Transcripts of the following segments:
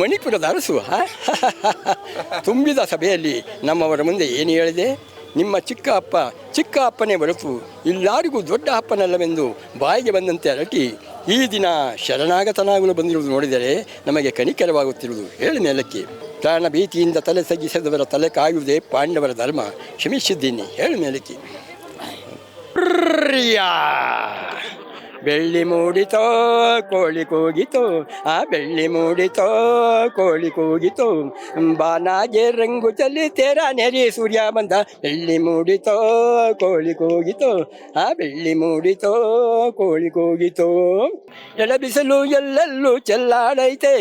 ಮಣಿಪುರದ ಅರಸು? ತುಂಬಿದ ಸಭೆಯಲ್ಲಿ ನಮ್ಮವರ ಮುಂದೆ ಏನು ಹೇಳಿದೆ? ನಿಮ್ಮ ಚಿಕ್ಕ ಅಪ್ಪ ಚಿಕ್ಕ ಅಪ್ಪನೇ ಹೊರತು ಇಲ್ಲಾರಿಗೂ ದೊಡ್ಡ ಅಪ್ಪನಲ್ಲವೆಂದು ಬಾಯಿಗೆ ಬಂದಂತೆ ಅರಟಿ, ಈ ದಿನ ಶರಣಾಗತನಾಗಲು ಬಂದಿರುವುದು ನೋಡಿದರೆ ನಮಗೆ ಕನಿಕರವಾಗುತ್ತಿರುವುದು. ಹೇಳಿ ಮೇಲಕ್ಕೆ ಪ್ರಾಣ ಭೀತಿಯಿಂದ ತಲೆ ತಗ್ಗಿಸದವರ ತಲೆ ಕಾಯುವುದೇ ಪಾಂಡವರ ಧರ್ಮ. ಕ್ಷಮಿಸಿದ್ದೀನಿ. ಹೇಳಿ ಮೇಲಕ್ಕೆ ಬೆಳ್ಳಿ ಮೂಡಿತೋ, ಕೋಳಿ ಕೂಗಿತು, ಆ ಬೆಳ್ಳಿ ಮೂಡಿತೋ, ಕೋಳಿ ಕೂಗಿತು, ಬಾನಾಗೆ ರಂಗು ಚಲ್ಲಿ ತೇರ ನೆರಿ ಸೂರ್ಯ ಬಂದ, ಬೆಳ್ಳಿ ಮೂಡಿತೋ, ಕೋಳಿ ಕೂಗಿತು, ಆ ಬೆಳ್ಳಿ ಮೂಡಿತೋ, ಕೋಳಿ ಕೂಗಿತು. ಎಳೆ ಬಿಸಿಲು ಎಲ್ಲೆಲ್ಲೂ ಚೆಲ್ಲಾಡೈತೆ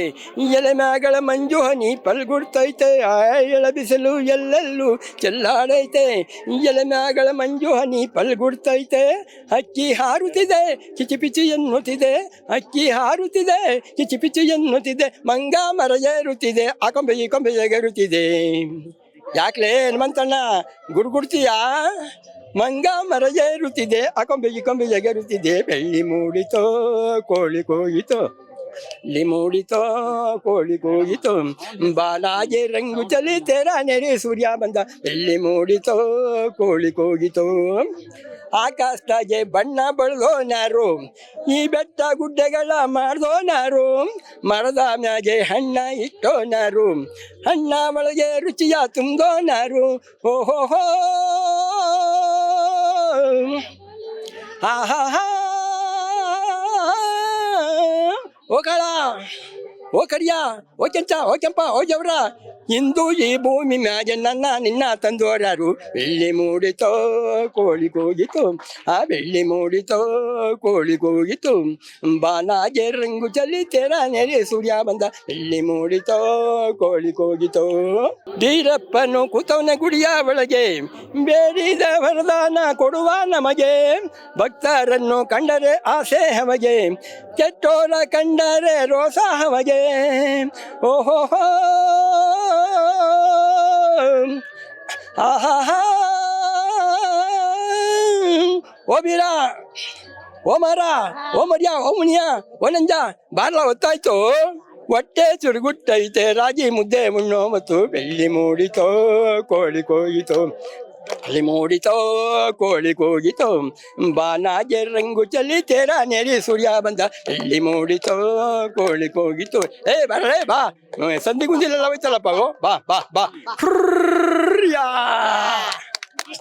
ಎಲೆ ಮ್ಯಾಗಳ ಮಂಜು ಹನಿ ಪಲ್ಗುಡ್ತೈತೆ, ಆ ಎಳೆ ಬಿಸಿಲು ಎಲ್ಲೆಲ್ಲೂ ಚೆಲ್ಲಾಡೈತೆ ಎಲೆ ಮ್ಯಾಗಳ ಮಂಜು ಹನಿ ಪಲ್ಗುಡ್ತೈತೆ, ಹಕ್ಕಿ ಹಾರುತ್ತಿದೆ ಕಿಚಿಪಿಚಿ ಎನ್ನುತ್ತಿದೆ, ಅಕ್ಕಿ ಹಾರುತ್ತಿದೆ ಕಿಚಿಪಿಚಿ ಎನ್ನುತ್ತಿದೆ, ಮಂಗ ಮರ ಏರುತ್ತಿದೆ, ಆ ಕೊಂಬೆ ಈ ಕೊಂಬೆ ಎಗರುತ್ತಿದೆ ಯಾಕ್ಲೇ ಹನುಮಂತಣ್ಣ, ಗುಡ್ಗುಡ್ತೀಯ? ಮಂಗ ಮರ ಏರುತ್ತಿದೆ, ಆ ಕೊಂಬೆ ಈ ಕೊಂಬೆ ಎಗರುತ್ತಿದೆ ಬೆಳ್ಳಿ ಮೂಡಿತೋ, ಕೋಳಿ ಕೋಯಿತೋ. ಇಲ್ಲಿ ಮೂಡಿತೋ ಕೋಳಿ ಕೂಗಿತು. ಬಾಲಾಗೆ ರಂಗು ಚಲಿ ತೆರ ನೆರೆ ಸೂರ್ಯ ಬಂದ. ಎಲ್ಲಿ ಮೂಡಿತೋ ಕೋಳಿ ಕೂಗಿತು. ಆಕಾಶದಾಗೆ ಬಣ್ಣ ಬಳ್ದೋನಾರು ಈ ಬೆಟ್ಟ ಗುಡ್ಡೆಗಳ ಮಾಡ್ದೋನಾರು ಮರದ ಮ್ಯಾಗೆ ಹಣ್ಣ ಇಟ್ಟೋನಾರು ಹಣ್ಣ ಒಳಗೆ ರುಚಿಯ ತುಂಬೋನಾರು ಓಹೋ ಹೋ, ಹಾ ಹಾ. ಹಾ ಓ ಕಾಳ ಓ ಕರಿಯ, ಓ ಕೆಂಚ, ಓ ಕೆಂಪ, ಓ ಜವರ. ಇಂದು ಈ ಭೂಮಿ ಮ್ಯಾಗೆ ನನ್ನ, ನಿನ್ನ ತಂದೋರ್ಯಾರು ಬೆಳ್ಳಿ ಮೂಡಿತೋ, ಕೋಳಿ ಕೂಗಿತು. ಆ ಬೆಳ್ಳಿ ಮೂಡಿತೋ, ಕೋಳಿ ಕೂಗಿತು. ಬಾನಾಗೆ ರಂಗು ಚಲಿ ತೆರ ನೆರೆ ಸೂರ್ಯ ಬಂದ. ಬೆಳ್ಳಿ ಮೂಡಿತೋ, ಕೋಳಿ ಕೂಗಿತು. ಬೀರಪ್ಪನು ಕೂತವನ ಗುಡಿಯ ಒಳಗೆ. ಬೇಡಿದ ವರದಾನ ಕೊಡುವ ನಮಗೆ. ಭಕ್ತರನ್ನು ಕಂಡರೆ ಆಸೆ ಹಮಗೆ ಕೆಟ್ಟೋರ ಕಂಡರೆ ರೋಸ ಹಮಗೆ ಓಹೋ ಆಹಾ ಓ ಬೀರ, ಓ ಮರಾ, ಓ ಮರ್ಯ, ಓ ಮುನಿಯ, ಓ ನಂಜ, ಬಾರ್ಲ ಹೊತ್ತಾಯ್ತು? ಹೊಟ್ಟೆ ಚುರುಗುಟ್ಟೈತೆ, ರಾಗಿ ಮುದ್ದೆ ಮುನ್ನೋ ಮತ್ತು ಬೆಳ್ಳಿ ಮೂಡಿತೋ, ಕೋಳಿ ಕೋಗಿತೋ ಅಲ್ಲಿ ಮೂಡಿತೋ ಕೋಳಿ ಕೂಗಿತೋ ಬಾನಾಗೆ ರಂಗು ಚಲಿ ತೇರ ನೆರಿ ಸೂರ್ಯ ಬಂದ. ಎಲ್ಲಿ ಮೂಡಿತೋ ಕೋಳಿ ಕೂಗಿತು. ಏ ಬರಲೇ ಬಾ. ಸಂಧಿ ಗುಂದಿಲೆಲ್ಲ ಹೋಯ್ತಲ್ಲಪ್ಪ ಓ, ಬಾ ಬಾ ಬಾ. ಯಾ